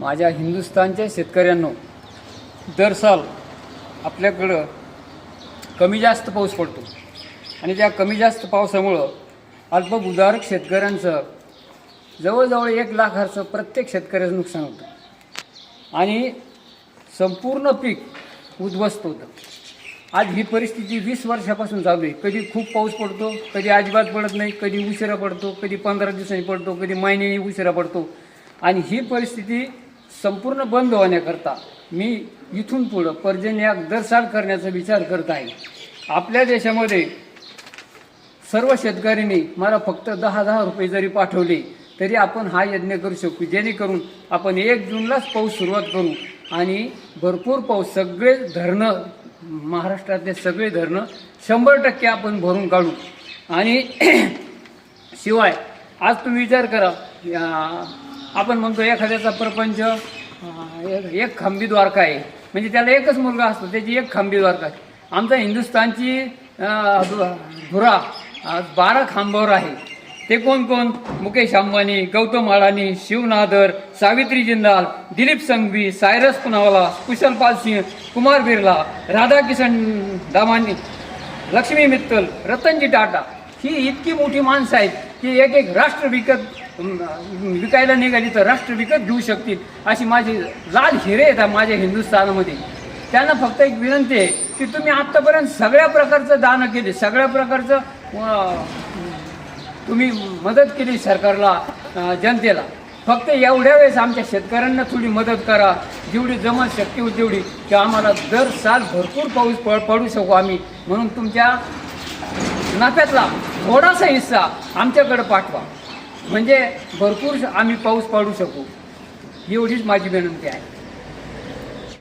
माझ्या हिंदुस्थानच्या शेतकऱ्यांनो दर साल आपल्याकडं कमी जास्त पाऊस पडतो. आणि त्या कमी जास्त पावसामुळं अल्पभूधारक शेतकऱ्यांचं जवळजवळ एक लाखाचं प्रत्येक शेतकऱ्याचं नुकसान होतं. आणि संपूर्ण पीक उद्ध्वस्त होतं. आज ही परिस्थिती वीस वर्षापासून चालू आहे. कधी खूप पाऊस पडतो कधी अजिबात पडत नाही कधी उशिरा पडतो कधी पंधरा दिवसांनी पडतो कधी महिन्यानी उशिरा पडतो. आणि ही परिस्थिती संपूर्ण बंद होण्याकरता मी इथून पुढं पर्जन्याक दरसाल करण्याचा विचार करत आहे. आपल्या देशामध्ये सर्व शेतकऱ्यांनी मला फक्त दहा दहा रुपये जरी पाठवले तरी आपण हा यज्ञ करू शकू. जेणेकरून आपण एक जूनलाच पाऊस सुरुवात करू आणि भरपूर पाऊस सगळे धरणं महाराष्ट्रातले सगळे धरणं शंभर टक्के आपण भरून काढू. आणि शिवाय आज तुम्ही विचार करा आपण म्हणतो एखाद्याचा प्रपंच एक- एक खांबी द्वारका आहे. म्हणजे त्याला एकच मुलगा असतो त्याची एक खांबी द्वारका आहे. आमचा हिंदुस्थानची धुरा बारा खांबावर आहे. ते कोण कोण? मुकेश अंबानी गौतम अडाणी शिवनादर सावित्री जिंदाल दिलीप संघवी सायरस पुनावाला कुशल पाल सिंह कुमार बिर्ला राधाकिशन दामानी लक्ष्मी मित्तल रतनजी टाटा. ही इतकी मोठी माणसं आहेत की एक एक राष्ट्र विकत विकायला निघाली तर राष्ट्र विकत घेऊ शकतील अशी माझी लाल हिरे आहेत माझ्या हिंदुस्थानामध्ये. त्यांना फक्त एक विनंती आहे की तुम्ही आत्तापर्यंत सगळ्या प्रकारचं दानं केले सगळ्या प्रकारचं तुम्ही मदत केली सरकारला जनतेला. फक्त एवढ्या वेळेस आमच्या शेतकऱ्यांना थोडी मदत करा जेवढी जमत शक्य होती तेवढी की आम्हाला दर साल भरपूर पाऊस पड पडू शकू आम्ही. म्हणून तुमच्या नफ्यातला थोडासा हिस्सा आमच्याकडे पाठवा. म्हणजे भरपूर आम्ही पाऊस पाडू शकू. एवढीच माझी विनंती आहे.